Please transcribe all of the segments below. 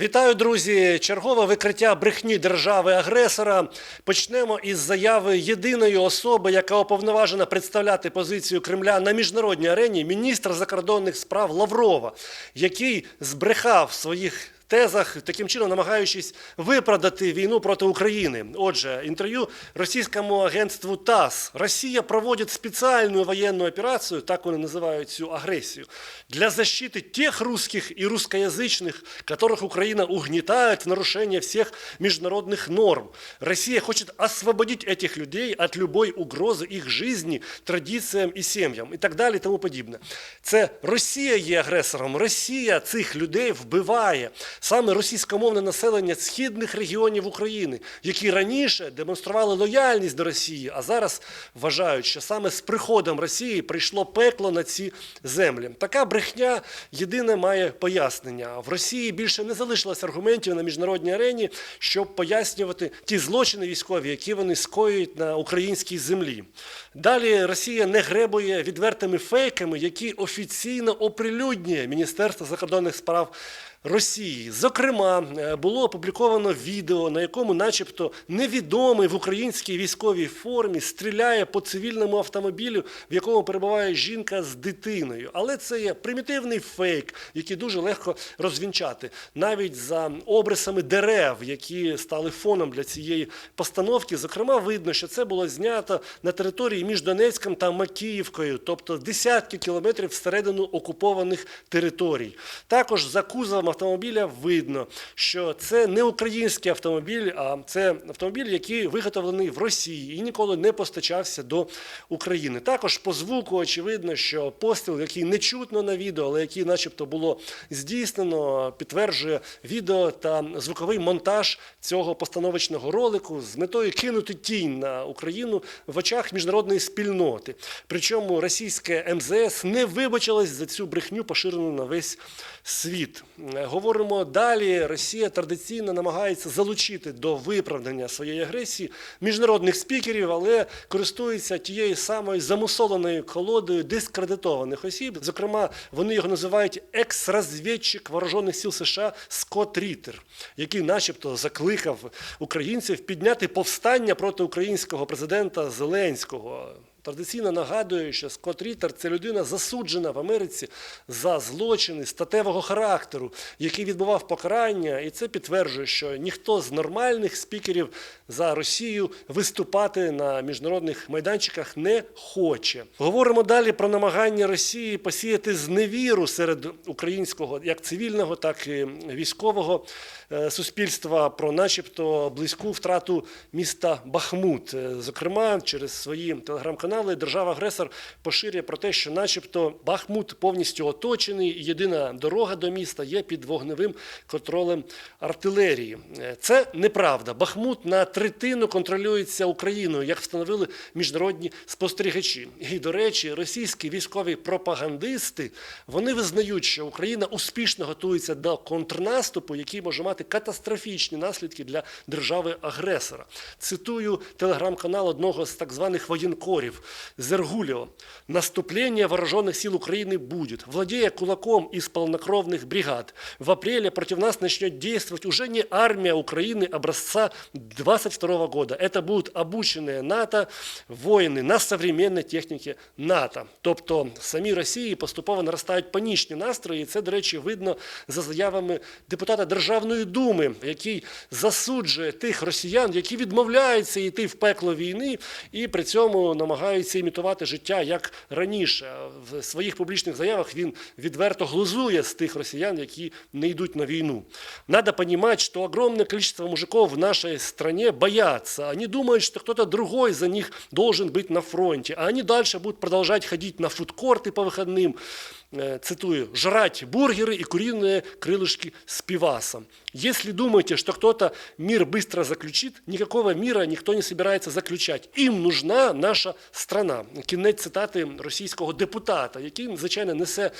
Вітаю, друзі! Чергове викриття брехні держави-агресора. Почнемо із заяви єдиної особи, яка уповноважена представляти позицію Кремля на міжнародній арені, міністра закордонних справ Лаврова, який збрехав своїх тезах, таким чином намагаючись виправдати війну проти України. Отже, інтерв'ю російському агентству ТАСС. Росія проводить спеціальну воєнну операцію, так вони називають цю агресію, для защиты тех русских и русскоязычных, которых Украина угнетает в нарушение всех международных норм. Россия хочет освободить этих людей от любой угрозы их жизни, традиціям і сім'ям і так далі, і тому подібне. Це Росія є агресором. Росія цих людей вбиває. Саме російськомовне населення східних регіонів України, які раніше демонстрували лояльність до Росії, а зараз вважають, що саме з приходом Росії прийшло пекло на ці землі. Така брехня єдине має пояснення. В Росії більше не залишилось аргументів на міжнародній арені, щоб пояснювати ті злочини військові, які вони скоюють на українській землі. Далі Росія не гребує відвертими фейками, які офіційно оприлюднює Міністерство закордонних справ. Росії. Зокрема, е, було опубліковано відео, на якому, начебто, невідомий в українській військовій формі стріляє по цивільному автомобілю, в якому перебуває жінка з дитиною. Але це є примітивний фейк, який дуже легко розвінчати, навіть за обрисами дерев, які стали фоном для цієї постановки. Зокрема, видно, що це було знято на території між Донецьком та Макіївкою, тобто десятки кілометрів всередину окупованих територій. Також за кузовом автомобіля видно, що це не український автомобіль, а це автомобіль, який виготовлений в Росії і ніколи не постачався до України. Також по звуку очевидно, що постріл, який не чутно на відео, але який, начебто, було здійснено, підтверджує відео та звуковий монтаж цього постановочного ролику з метою кинути тінь на Україну в очах міжнародної спільноти. Причому російське МЗС не вибачилось за цю брехню, поширену на весь світ. Говоримо далі. Росія традиційно намагається залучити до виправдання своєї агресії міжнародних спікерів, але користується тією самою замусоленою колодою дискредитованих осіб. Зокрема, вони його називають екс-розвідчик вооружених сил США Скотт Ріттер, який, начебто, закликав українців підняти повстання проти українського президента Зеленського. Традиційно нагадую, що Скотт Ріттер – це людина засуджена в Америці за злочини статевого характеру, який відбував покарання, і це підтверджує, що ніхто з нормальних спікерів за Росію виступати на міжнародних майданчиках не хоче. Говоримо далі про намагання Росії посіяти зневіру серед українського як цивільного, так і військового е, суспільства про, начебто, близьку втрату міста Бахмут. Е, Зокрема, через свої телеграм-канали держава-агресор поширює про те, що, начебто, Бахмут повністю оточений, єдина дорога до міста є під вогневим контролем артилерії. Е, Це неправда. Бахмут на третину контролюється Україною, як встановили міжнародні спостерігачі. І, до речі, російські військові пропагандисти вони визнають, що Україна успішно готується до контрнаступу, який може мати катастрофічні наслідки для держави-агресора. Цитую телеграм-канал одного з так званих воєнкорів Зергуліо. Наступление вооруженных сил Украины будет. Владея кулаком из полнокровных бригад, в апреле против нас начнет действовать уже не армия Украины образца 22 года. Это будут обученные НАТО воїни на современній техніці НАТО. Тобто самі Росії поступово наростають панічні настрої. І це, до речі, видно за заявами депутата Державної думи, який засуджує тих росіян, які відмовляються йти в пекло війни і при цьому намагаються імітувати життя як раніше. В своїх публічних заявах він відверто глузує з тих росіян, які не йдуть на війну. Надо понимать, что огромное количество мужиков в нашей стране боятся. Они думают, что кто-то другой за них должен быть на фронте. А они дальше будут продолжать ходить на фудкорты по выходным, э, цитую, жрать бургеры и куриные крылышки с пивасом. Если думаете, что кто-то мир быстро заключит, никакого мира никто не собирается заключать. Им нужна наша страна. Кінець цитати російського депутата, який, звичайно, несе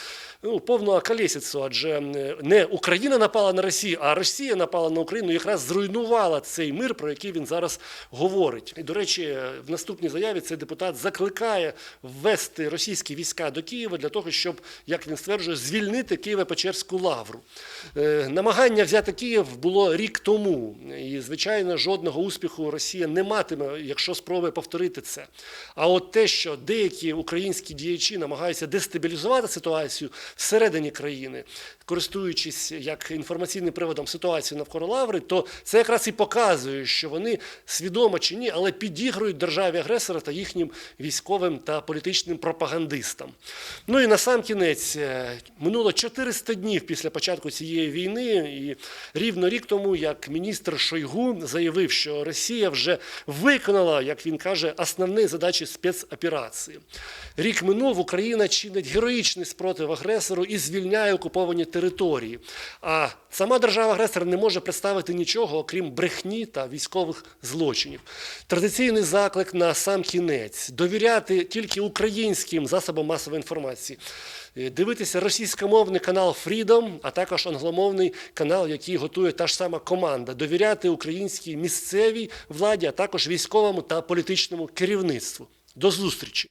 ну, повну околесицю, адже е, не Україна напала на Росію, а Росія напала на Україну, і якраз зруйнувала цей мир, про який він зараз говорить. І, до речі, в наступній заяві цей депутат закликає ввести російські війська до Києва для того, щоб як він стверджує, звільнити Києво-Печерську лавру. Е, Намагання взяти Київ було рік тому, і звичайно, жодного успіху Росія не матиме, якщо спробує повторити це. А от те, що деякі українські діячі намагаються дестабілізувати ситуацію всередині країни, користуючись як інформаційним приводом ситуації навколо лаври, то це якраз і показує, що вони свідомо чи ні, але підігрують державі агресора та їхнім військовим та політичним пропагандистам. Ну і на сам кінець е, минуло 400 днів після початку цієї війни, і рівно рік тому, як міністр Шойгу заявив, що Росія вже виконала, як він каже, основні задачі спецоперації. Рік минув, Україна чинить героїчний спротив агресору і звільняє окуповані території. А сама держава-агресор не може представити нічого, окрім брехні та військових злочинів. Традиційний заклик на сам кінець довіряти тільки українським засобам масової інформації. Е, Дивитися російськомовний канал Freedom, а також англомовний канал, який готує та ж сама команда. Довіряти українській місцевій владі, а також військовому та політичному керівництву. До зустрічі!